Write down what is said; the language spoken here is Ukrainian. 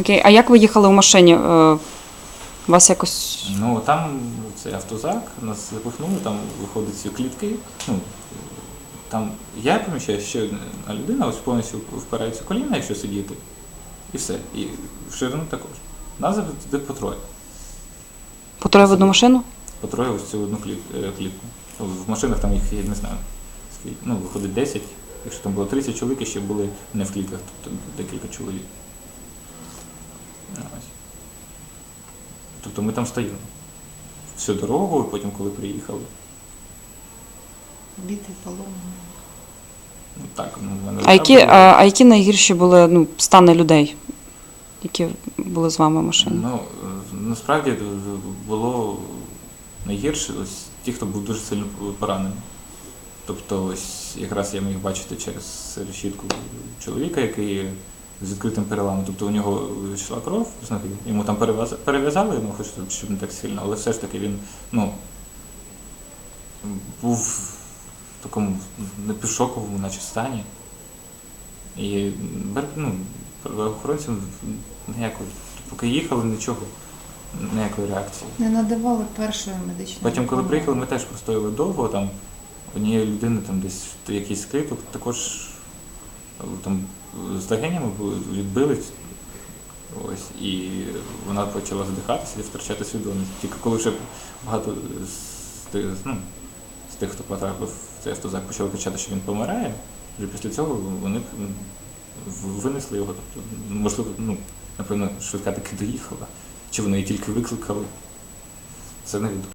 Окей, а як ви їхали в машині? Е, Вас якось. Ну там цей автозак, нас запихнули, там виходять ці клітки. Ну, там я поміщаю ще одна людина, ось повністю впираються коліна, якщо сидіти. І все. І в ширину також. Нас завжди по троє. По троє в одну машину? По троє ось цю одну кліт- е, клітку. Ну, В машинах там їх я не знаю. Скільки. Ну, виходить 10. Якщо там було 30 чоловік, і ще були не в клітках, тобто декілька чоловік. Ну, Ось. Тобто ми там стояли. Всю дорогу, і потім, коли приїхали. Битий поломаний. Ну так, ну, в мене А які, а, а які найгірші були ну, стани людей, які були з вами в машині? Ну, е, насправді е, було найгірше ось ті, хто був дуже сильно поранений. Тобто, ось якраз я міг бачити через решітку чоловіка, який з відкритим переламом. Тобто у нього йшла кров з ноги, йому там перев'яз- перев'язали, ну хоч щоб не так сильно, але все ж таки він ну, був в такому напівшоковому, наче стані. І ну, правоохоронцям ніякої, поки їхали, нічого, ніякої реакції. Не надавали першої медичної Потім, коли приїхали, ми теж простояли довго, там однієї людини там десь якийсь клиток, також там з легенями відбились. Ось, і вона почала задихатися і втрачати свідомість. Тільки коли вже багато з тих, ну, з тих, хто потрапив в цей автозак, почали кричати, що він помирає, вже після цього вони винесли його. Тобто, можливо, ну, напевно, швидка таки доїхала. Чи вони її тільки викликали. Це невідомо.